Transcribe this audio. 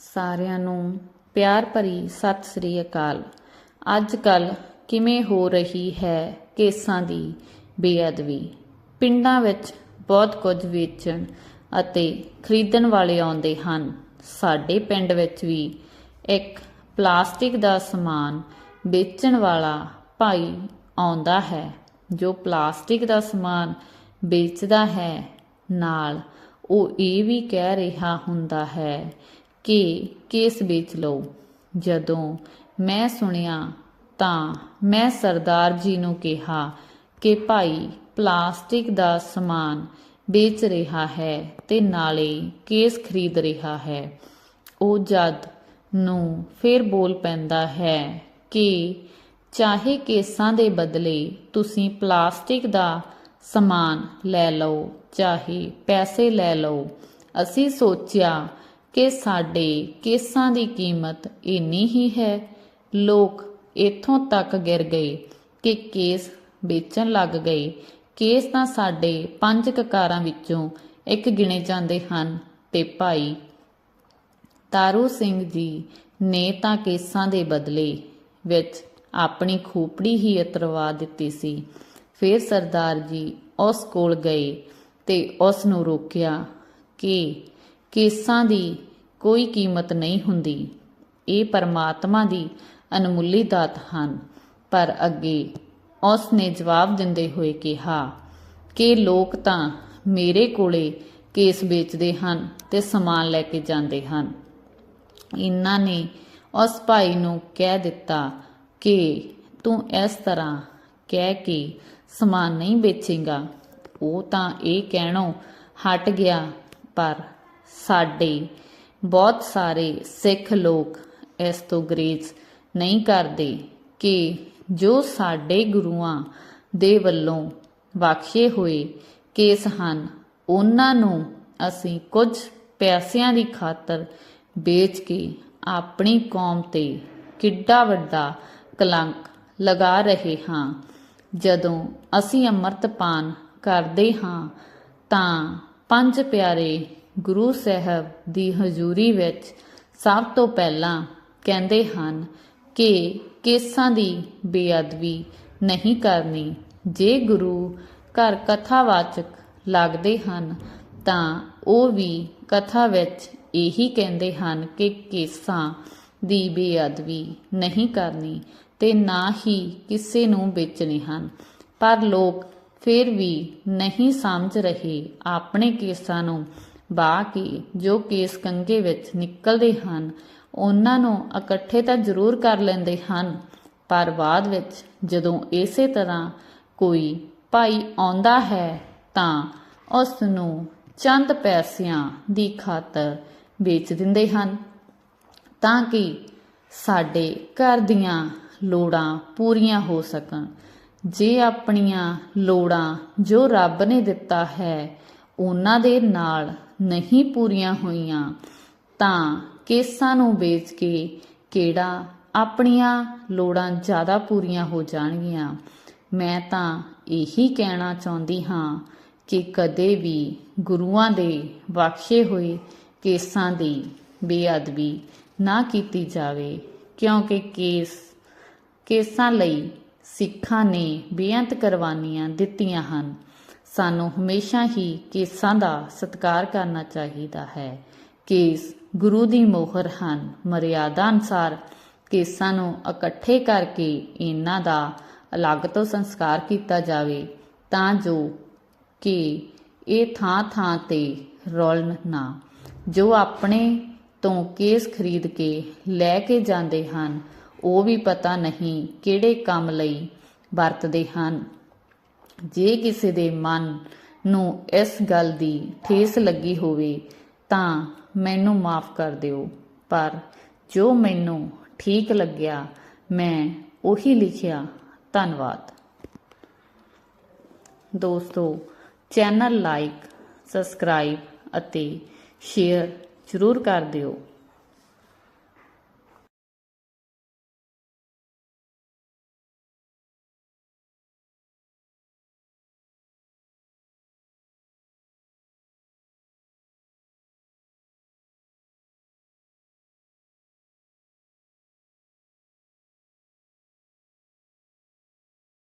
ਸਾਰਿਆਂ ਨੂੰ ਪਿਆਰ ਭਰੀ ਸਤਿ ਸ੍ਰੀ ਅਕਾਲ। ਅੱਜ ਕੱਲ ਕਿਵੇਂ ਹੋ ਰਹੀ ਹੈ ਕੇਸਾਂ ਦੀ ਬੇਅਦਬੀ? ਪਿੰਡਾਂ ਵਿੱਚ ਬਹੁਤ ਕੁਝ ਵੇਚਣ ਅਤੇ ਖਰੀਦਣ ਵਾਲੇ ਆਉਂਦੇ ਹਨ। ਸਾਡੇ ਪਿੰਡ ਵਿੱਚ ਵੀ ਇੱਕ ਪਲਾਸਟਿਕ ਦਾ ਸਮਾਨ ਵੇਚਣ ਵਾਲਾ ਭਾਈ ਆਉਂਦਾ ਹੈ, ਜੋ ਪਲਾਸਟਿਕ ਦਾ ਸਮਾਨ ਵੇਚਦਾ ਹੈ। ਨਾਲ ਉਹ ਇਹ ਵੀ ਕਹਿ ਰਿਹਾ ਹੁੰਦਾ ਹੈ ਕਿ ਕੇਸ ਵੇਚ ਲਓ। ਜਦੋਂ ਮੈਂ ਸੁਣਿਆ ਤਾਂ ਮੈਂ ਸਰਦਾਰ ਜੀ ਨੂੰ ਕਿਹਾ ਕਿ ਭਾਈ, ਪਲਾਸਟਿਕ ਦਾ ਸਮਾਨ ਵੇਚ ਰਿਹਾ ਹੈ ਤੇ ਨਾਲੇ ਕੇਸ ਖਰੀਦ ਰਿਹਾ ਹੈ। ਉਹ ਜਦ ਨੂੰ ਫਿਰ ਬੋਲ ਪੈਂਦਾ ਹੈ ਕਿ ਚਾਹੇ ਕੇਸਾਂ ਦੇ ਬਦਲੇ ਤੁਸੀਂ ਪਲਾਸਟਿਕ ਦਾ ਸਮਾਨ ਲੈ ਲਓ, ਚਾਹੇ ਪੈਸੇ ਲੈ ਲਓ, ਅਸੀਂ ਸੋਚਿਆ ਕਿ ਸਾਡੇ ਕੇਸਾਂ ਦੀ ਕੀਮਤ ਇੰਨੀ ਹੀ ਹੈ। ਲੋਕ ਇੱਥੋਂ ਤੱਕ ਗਿਰ ਗਏ ਕਿ ਕੇਸ ਵੇਚਣ ਲੱਗ ਗਏ। ਕੇਸ ਤਾਂ ਸਾਡੇ ਪੰਜ ਕਕਾਰਾਂ ਵਿੱਚੋਂ ਇੱਕ ਗਿਣੇ ਜਾਂਦੇ ਹਨ ਤੇ ਭਾਈ ਤਾਰੂ ਸਿੰਘ ਜੀ ਨੇ ਤਾਂ ਕੇਸਾਂ ਦੇ ਬਦਲੇ ਵਿੱਚ ਆਪਣੀ ਖੋਪੜੀ ਹੀ ਅਤਰਵਾ ਦਿੱਤੀ ਸੀ। ਫਿਰ ਸਰਦਾਰ ਜੀ ਉਸ ਕੋਲ ਗਏ ਤੇ ਉਸ ਨੂੰ ਰੋਕਿਆ ਕਿ ਕੇਸਾਂ ਦੀ ਕੋਈ ਕੀਮਤ ਨਹੀਂ ਹੁੰਦੀ। ਇਹ ਪਰਮਾਤਮਾ ਦੀ ਅਨਮੁੱਲੀ ਦਾਤ ਹਨ। ਪਰ ਅੱਗੇ ਉਸ ਨੇ ਜਵਾਬ ਦਿੰਦੇ ਹੋਏ ਕਿਹਾ, ਕਿ ਲੋਕ ਤਾਂ ਮੇਰੇ ਕੋਲੇ ਕੇਸ ਵੇਚਦੇ ਹਨ ਤੇ ਸਮਾਨ ਲੈ ਕੇ ਜਾਂਦੇ ਹਨ। ਇਹਨਾਂ ਨੇ ਉਸ ਭਾਈ ਨੂੰ ਕਹਿ ਦਿੱਤਾ ਕਿ ਤੂੰ ਇਸ ਤਰ੍ਹਾਂ ਕਹਿ ਕੇ ਸਮਾਨ ਨਹੀਂ ਵੇਚੇਗਾ। ਉਹ ਤਾਂ ਇਹ ਕਹਿਣੋਂ ਹਟ ਗਿਆ, ਪਰ ਸਾਡੇ ਬਹੁਤ ਸਾਰੇ ਸਿੱਖ ਲੋਕ ਇਸ ਤੋਂ ਗਰੇਜ਼ ਨਹੀਂ ਕਰਦੇ ਕਿ ਜੋ ਸਾਡੇ ਗੁਰੂਆਂ ਦੇ ਵੱਲੋਂ ਬਖਸ਼ੇ ਹੋਏ ਕੇਸ ਹਨ, ਉਹਨਾਂ ਨੂੰ ਅਸੀਂ ਕੁਝ ਪੈਸਿਆਂ ਦੀ ਖਾਤਰ ਵੇਚ ਕੇ ਆਪਣੀ ਕੌਮ ਤੇ ਕਿੱਡਾ ਵੱਡਾ ਕਲੰਕ ਲਗਾ ਰਹੇ ਹਾਂ। ਜਦੋਂ ਅਸੀਂ ਅੰਮ੍ਰਿਤਪਾਨ ਕਰਦੇ ਹਾਂ ਤਾਂ ਪੰਜ ਪਿਆਰੇ ਗੁਰੂ ਸਾਹਿਬ ਦੀ ਹਜ਼ੂਰੀ ਵਿੱਚ ਸਭ ਤੋਂ ਪਹਿਲਾਂ ਕਹਿੰਦੇ ਹਨ ਕਿ ਕੇਸਾਂ ਦੀ ਬੇਅਦਬੀ ਨਹੀਂ ਕਰਨੀ। ਜੇ ਗੁਰੂ ਘਰ ਕਥਾਵਾਚਕ ਲੱਗਦੇ ਹਨ, ਤਾਂ ਉਹ ਵੀ ਕਥਾ ਵਿੱਚ ਇਹੀ ਕਹਿੰਦੇ ਹਨ ਕਿ ਕੇਸਾਂ ਦੀ ਬੇਅਦਬੀ ਨਹੀਂ ਕਰਨੀ ਤੇ ਨਾ ਹੀ ਕਿਸੇ ਨੂੰ ਵੇਚਣੇ ਹਨ। ਪਰ ਲੋਕ ਫਿਰ ਵੀ ਨਹੀਂ ਸਮਝ ਰਹੇ ਆਪਣੇ ਕੇਸਾਂ ਨੂੰ ਬਾ ਕੇ, ਜੋ ਕੇਸ ਕੰਗੇ ਵਿੱਚ ਨਿਕਲਦੇ ਹਨ, ਉਹਨਾਂ ਨੂੰ ਇਕੱਠੇ ਤਾਂ ਜ਼ਰੂਰ ਕਰ ਲੈਂਦੇ ਹਨ, ਪਰ ਬਾਅਦ ਵਿੱਚ ਜਦੋਂ ਇਸੇ ਤਰ੍ਹਾਂ ਕੋਈ ਭਾਈ ਆਉਂਦਾ ਹੈ, ਤਾਂ ਉਸ ਨੂੰ ਚੰਦ ਪੈਸਿਆਂ ਦੀ ਖਾਤਰ ਵੇਚ ਦਿੰਦੇ ਹਨ, ਤਾਂ ਕਿ ਸਾਡੇ ਘਰ ਦੀਆਂ ਲੋੜਾਂ ਪੂਰੀਆਂ ਹੋ ਸਕਣ। ਜੇ ਆਪਣੀਆਂ ਲੋੜਾਂ ਜੋ ਰੱਬ ਨੇ ਦਿੱਤਾ ਹੈ, ਉਹਨਾਂ ਦੇ ਨਾਲ ਨਹੀਂ ਪੂਰੀਆਂ ਹੋਈਆਂ, ਤਾਂ ਕੇਸਾਂ ਨੂੰ ਵੇਚ ਕੇ ਕਿਹੜਾ ਆਪਣੀਆਂ ਲੋੜਾਂ ਜ਼ਿਆਦਾ ਪੂਰੀਆਂ ਹੋ ਜਾਣਗੀਆਂ। ਮੈਂ ਤਾਂ ਇਹੀ ਕਹਿਣਾ ਚਾਹੁੰਦੀ ਹਾਂ ਕਿ ਕਦੇ ਵੀ ਗੁਰੂਆਂ ਦੇ ਬਖਸ਼ੇ ਹੋਏ ਕੇਸਾਂ ਦੀ ਬੇਅਦਬੀ ਨਾ ਕੀਤੀ ਜਾਵੇ, ਕਿਉਂਕਿ ਕੇਸ, ਕੇਸਾਂ ਲਈ ਸਿੱਖਾਂ ਨੇ ਬੇਅੰਤ ਕੁਰਬਾਨੀਆਂ ਦਿੱਤੀਆਂ ਹਨ। ਸਾਨੂੰ ਹਮੇਸ਼ਾ ਹੀ ਕੇਸਾਂ ਦਾ ਸਤਿਕਾਰ ਕਰਨਾ ਚਾਹੀਦਾ ਹੈ। ਕੇਸ ਗੁਰੂ ਦੀ ਮੋਹਰ ਹਨ। ਮਰਿਆਦਾ ਅਨਸਾਰ ਕੇਸਾਂ ਨੂੰ ਇਕੱਠੇ ਕਰਕੇ ਇਹਨਾਂ ਦਾ ਅਲੱਗ ਤੋਂ ਸੰਸਕਾਰ ਕੀਤਾ ਜਾਵੇ ਤਾਂ ਜੋ ਕਿ ਇਹ ਥਾਂ ਥਾਂ ਤੇ ਰੋਲਣ ਨਾ। ਜੋ ਆਪਣੇ ਤੋਂ ਕੇਸ ਖਰੀਦ ਕੇ ਲੈ ਕੇ ਜਾਂਦੇ ਹਨ, ਉਹ ਵੀ ਪਤਾ ਨਹੀਂ ਕਿਹੜੇ ਕੰਮ ਲਈ ਵਰਤਦੇ ਹਨ। ਜੇ ਕਿਸੇ ਦੇ ਮਨ ਨੂੰ ਇਸ ਗੱਲ ਦੀ ਠੇਸ ਲੱਗੀ ਹੋਵੇ, ਤਾਂ ਮੈਨੂੰ ਮਾਫ ਕਰ ਦਿਓ। ਪਰ ਜੋ ਮੈਨੂੰ ਠੀਕ ਲੱਗਿਆ, ਮੈਂ ਉਹੀ ਲਿਖਿਆ। ਧੰਨਵਾਦ। ਦੋਸਤੋ, ਚੈਨਲ ਲਾਈਕ, ਸਬਸਕ੍ਰਾਈਬ ਅਤੇ ਸ਼ੇਅਰ ਜ਼ਰੂਰ ਕਰ ਦਿਓ।